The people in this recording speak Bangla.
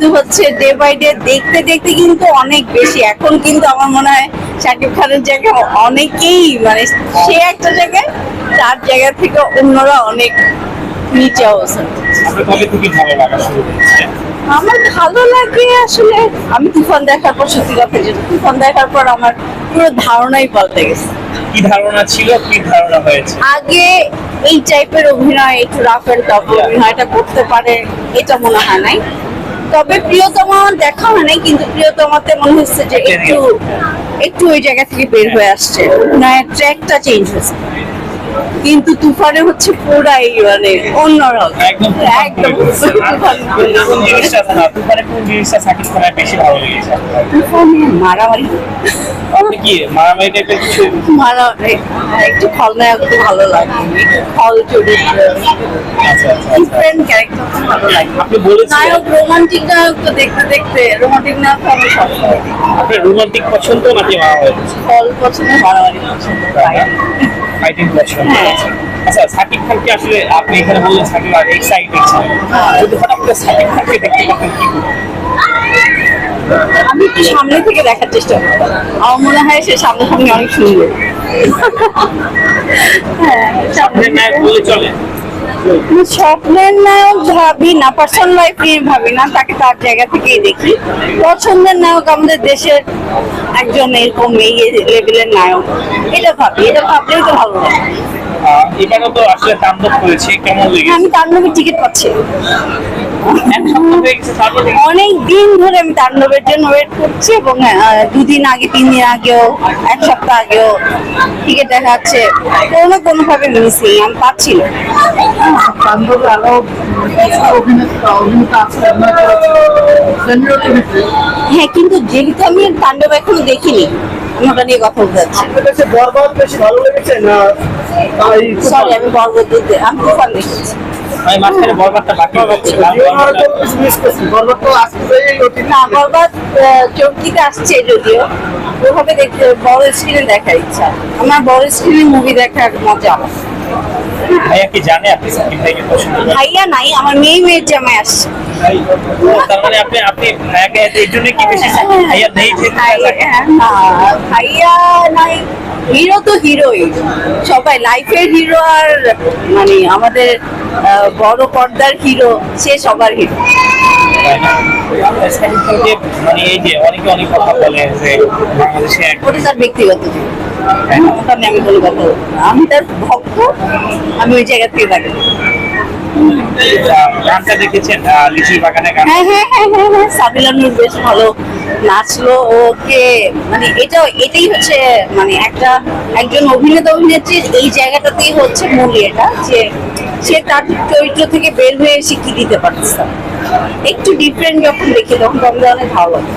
কিন্তু হচ্ছে ডে বাই ডে দেখতে দেখতে কিন্তু অনেক বেশি। এখন কিন্তু আমার মনে হয় শাকিব খানের জায়গায় অনেকেই মানে সে একটা জায়গায় তার জায়গা থেকে অন্যরা অনেক নিচে অবস্থান আমার ভালো লাগে আসলে আমি তুফান দেখার পর সত্যি কথা যেটা তুফান দেখার পর আমার পুরো ধারণাই পাল্টে গেছে। কি ধারণা ছিল কি ধারণা হয়েছে? আগে এই টাইপের অভিনয় একটু রাফ এন্ড টাফ অভিনয়টা করতে পারে এটা মনে হয় নাই। তবে প্রিয়তমা দেখা হয় নাই কিন্তু প্রিয়তমাতে মনে হচ্ছে যে একটু একটু ওই জায়গা থেকে বের হয়ে আসছে। না ট্র্যাকটা চেঞ্জ হয়েছে। কিন্তু তুফানে হচ্ছে পুরাই মানে অন্যরকম। একদম একদম? তুফান। কোন জিনিসটা সাকিব খানের বেশি ভালো লেগেছে আপনার? তুফানে মারামারি। কি মারামারি টাইপের কিছু? মারা একটু খলনায়ক তো ভালো লাগে। খল চরিত্র ডিফারেন্ট ক্যারেক্টার ভালো লাগে। আপনি নায়ক রোমান্টিক নায়ক তো দেখতে দেখতে রোমান্টিক নায়ক আমি সবসময় আপনার রোমান্টিক পছন্দ নাকি মারামারি? ফল পছন্দ মারামারি পছন্দ ফাইটিং হ্যাঁ। আচ্ছা সাকিব খানকে আসলে আপনি এখানে বললেন সাকিব আর এক্সাইটেড ছিলেন। যদি হঠাৎ করে সাকিব খানকে দেখতে পাচ্ছেন কি আমি একটু সামনে থেকে দেখার চেষ্টা করব। আমার মনে হয় সে সামনে সামনে অনেক সুন্দর। হ্যাঁ সামনে বলে চলে। স্বপ্নের নায়ক ভাবি না পার্সোনাল লাইফ নিয়ে ভাবি না তাকে তার জায়গা থেকেই দেখি। পছন্দের নায়ক আমাদের দেশের একজন এরকম এই লেভেলের নায়ক। এটা ভাবি এটা ভাবলেই তো ভালো লাগে। এবারও তো আসলে তাণ্ডব করেছে কেমন লেগেছে? আমি তাণ্ডবের টিকিট পাচ্ছি। এক সপ্তাহ হয়ে গেছে তারপর থেকে অনেক দিন ধরে আমি তাণ্ডবের জন্য ওয়েট করছি এবং দুদিন আগে তিন দিন আগেও এক সপ্তাহ আগেও টিকিট দেখা যাচ্ছে। কোনো না কোনো ভাবে মিসিং আমি পাচ্ছি না। হ্যাঁ কিন্তু যেহেতু আমি তাণ্ডব এখনও দেখিনি। ওটা নিয়ে কথা বলতে যাচ্ছি। আপনার কাছে বরবাদ বেশি ভালো লেগেছে না সরি আমি বরগদ্দ আমি তুফান দেখেছি আমি মাঝখানে বরবাদটা বাকি বরবাদ তো না বরবাদ আসছে যদিও। ওভাবে দেখতে বড় স্ক্রিনে দেখার ইচ্ছা। আমার বড় স্ক্রিনে মুভি দেখার মজা আমার ভাইয়া কি জানে? আপনি সাকিব ভাইকে পছন্দ করেন? ভাইয়া নাই আমার মেয়ে মেয়ের জামাই আসছে। তার মানে আপনি আপনি ভাইয়াকে এই জন্য কি বেশি ভাইয়া নেই যে ভাইয়া নাই। হিরো তো হিরোই। সবাই লাইফের হিরো আর মানে আমাদের বড় পর্দার হিরো সে সবার হিরো। মানে এই যে অনেকে অনেক কথা বলে যে বাংলাদেশে ওটা তার ব্যক্তিগত। ওটা নিয়ে আমি কোনো কথা বলব আমি তার ভক্ত আমি ওই জায়গা থেকে থাকি গানটা দেখেছেন লিচুর বাগানে গান? হ্যাঁ হ্যাঁ হ্যাঁ হ্যাঁ হ্যাঁ সাবিলা নূর বেশ ভালো নাচলো ওকে। মানে এটা এটাই হচ্ছে মানে একটা একজন অভিনেতা অভিনেত্রীর এই জায়গাটাতেই হচ্ছে মূল এটা যে সে তার চরিত্র থেকে বের হয়ে এসে কি দিতে পারছে। একটু ডিফারেন্ট যখন দেখি তখন তো আমাদের অনেক ভালো লাগে।